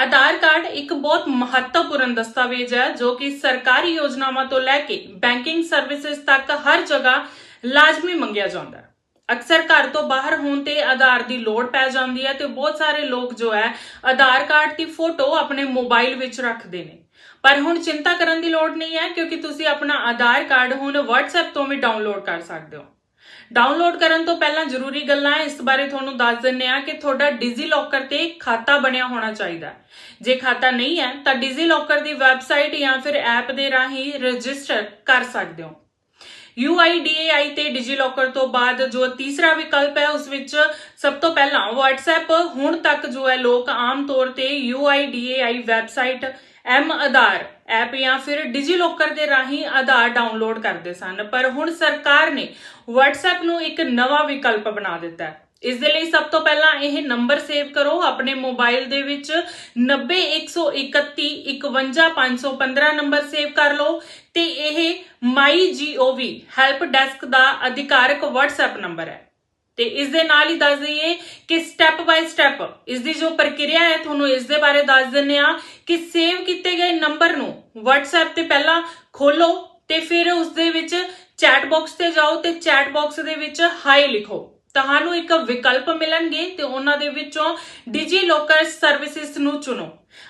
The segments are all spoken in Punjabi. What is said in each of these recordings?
ਆਧਾਰ ਕਾਰਡ ਇੱਕ ਬਹੁਤ ਮਹੱਤਵਪੂਰਨ ਦਸਤਾਵੇਜ਼ ਹੈ, ਜੋ ਕਿ ਸਰਕਾਰੀ ਯੋਜਨਾਵਾਂ ਤੋਂ ਲੈ ਕੇ ਬੈਂਕਿੰਗ ਸਰਵਿਸਿਜ਼ ਤੱਕ ਹਰ ਜਗ੍ਹਾ ਲਾਜ਼ਮੀ ਮੰਗਿਆ ਜਾਂਦਾ ਹੈ। ਅਕਸਰ ਘਰ ਤੋਂ ਬਾਹਰ ਹੋਣ ਤੇ ਆਧਾਰ ਦੀ ਲੋੜ ਪੈ ਜਾਂਦੀ ਹੈ ਤੇ ਬਹੁਤ ਸਾਰੇ ਲੋਕ ਜੋ ਹੈ, ਆਧਾਰ ਕਾਰਡ ਦੀ ਫੋਟੋ ਆਪਣੇ ਮੋਬਾਈਲ ਵਿੱਚ ਰੱਖਦੇ ਨੇ। ਪਰ ਹੁਣ ਚਿੰਤਾ ਕਰਨ ਦੀ ਲੋੜ ਨਹੀਂ ਹੈ, ਕਿਉਂਕਿ ਤੁਸੀਂ ਆਪਣਾ ਆਧਾਰ ਕਾਰਡ ਹੁਣ WhatsApp ਤੋਂ ਵੀ ਡਾਊਨਲੋਡ ਕਰ ਸਕਦੇ ਹੋ। ਡਾਊਨਲੋਡ ਕਰਨ ਤੋਂ ਪਹਿਲਾਂ ਜ਼ਰੂਰੀ ਗੱਲਾਂ ਇਸ ਬਾਰੇ ਤੁਹਾਨੂੰ ਦੱਸ ਦਿੰਨੇ ਆ ਕਿ ਤੁਹਾਡਾ ਡਿਜ਼ੀਲੋਕਰ ਤੇ ਖਾਤਾ ਬਣਿਆ ਹੋਣਾ ਚਾਹੀਦਾ ਹੈ। ਜੇ ਖਾਤਾ ਨਹੀਂ ਹੈ ਤਾਂ ਡਿਜ਼ੀਲੋਕਰ ਦੀ ਵੈਬਸਾਈਟ ਜਾਂ ਫਿਰ ਐਪ ਦੇ ਰਾਹੀਂ ਰਜਿਸਟਰ ਕਰ ਸਕਦੇ ਹੋ UIDAI ਤੇ ਡਿਜੀਲੋਕਰ ਤੋਂ ਬਾਅਦ ਜੋ ਤੀਸਰਾ ਵਿਕਲਪ ਹੈ, ਉਸ ਵਿੱਚ ਸਭ ਤੋਂ ਪਹਿਲਾਂ WhatsApp, ਹੁਣ ਤੱਕ ਜੋ ਹੈ ਲੋਕ ਆਮ ਤੌਰ ਤੇ UIDAI website M Aadhaar app ਜਾਂ ਫਿਰ ਡਿਜੀਲੋਕਰ ਦੇ ਰਾਹੀਂ ਆਧਾਰ ਡਾਊਨਲੋਡ ਕਰਦੇ ਸਨ। ਪਰ ਹੁਣ ਸਰਕਾਰ ਨੇ WhatsApp ਨੂੰ ਇੱਕ ਨਵਾਂ ਵਿਕਲਪ ਬਣਾ ਦਿੱਤਾ ਹੈ। ਇਸ ਦੇ ਲਈ ਸਭ ਤੋਂ ਪਹਿਲਾਂ ਇਹ ਨੰਬਰ ਸੇਵ ਕਰੋ, ਆਪਣੇ ਮੋਬਾਈਲ ਦੇ ਵਿੱਚ 90131 ਨੰਬਰ ਸੇਵ ਕਰ ਲਓ ਤੇ MyGov ਹੈਲਪ ਡੈਸਕ ਦਾ ਅਧਿਕਾਰਕ WhatsApp ਨੰਬਰ ਹੈ। ਤੇ ਇਸ ਦੇ ਨਾਲ ਹੀ ਦੱਸ ਦਈਏ ਕਿ ਸਟੈਪ ਬਾਈ ਸਟੈਪ ਇਸ ਦੀ ਜੋ ਪ੍ਰਕਿਰਿਆ ਹੈ, ਤੁਹਾਨੂੰ ਇਸ ਦੇ ਬਾਰੇ ਦੱਸ ਦਿੰਨੇ ਆ ਕਿ ਸੇਵ ਕੀਤੇ ਗਏ ਨੰਬਰ ਨੂੰ WhatsApp ਤੇ ਪਹਿਲਾਂ ਖੋਲੋ ਤੇ ਫਿਰ ਉਸ ਦੇ ਵਿੱਚ ਚੈਟ ਬਾਕਸ ਤੇ ਜਾਓ ਤੇ ਚੈਟ ਬਾਕਸ ਦੇ ਵਿੱਚ ਹਾਈ ਲਿਖੋ। ਤੁਹਾਨੂੰ ਇੱਕ ਵਿਕਲਪ ਮਿਲਣਗੇ ਤੇ ਉਹਨਾਂ ਦੇ ਵਿੱਚੋਂ ਡਿਜੀ ਲੋਕਰ ਸਰਵਿਸਿਜ਼ ਨੂੰ ਚੁਣੋ।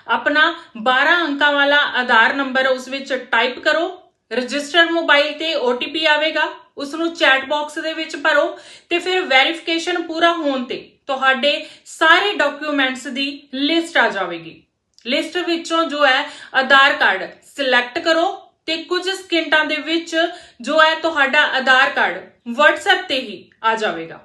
ਆਪਣਾ 12 ਅੰਕਾਂ ਵਾਲਾ ਆਧਾਰ ਨੰਬਰ ਉਸ ਵਿੱਚ ਟਾਈਪ ਕਰੋ। ਰਜਿਸਟਰ ਮੋਬਾਈਲ ਤੇ OTP ਆਵੇਗਾ ਉਸ ਨੂੰ ਚੈਟ ਬਾਕਸ ਦੇ ਵਿੱਚ ਭਰੋ ਤੇ ਫਿਰ ਵੈਰੀਫਿਕੇਸ਼ਨ ਪੂਰਾ ਹੋਣ ਤੇ ਤੁਹਾਡੇ ਸਾਰੇ ਡਾਕੂਮੈਂਟਸ ਦੀ ਲਿਸਟ ਆ ਜਾਵੇਗੀ। ਲਿਸਟ ਵਿੱਚੋਂ ਜੋ ਹੈ ਆਧਾਰ ਕਾਰਡ ਸਿਲੈਕਟ ਕਰੋ ਤੇ ਕੁਝ ਸਕਿੰਟਾਂ ਦੇ ਵਿੱਚ ਜੋ ਹੈ ਤੁਹਾਡਾ ਆਧਾਰ ਕਾਰਡ WhatsApp ਤੇ ਹੀ ਆ ਜਾਵੇਗਾ।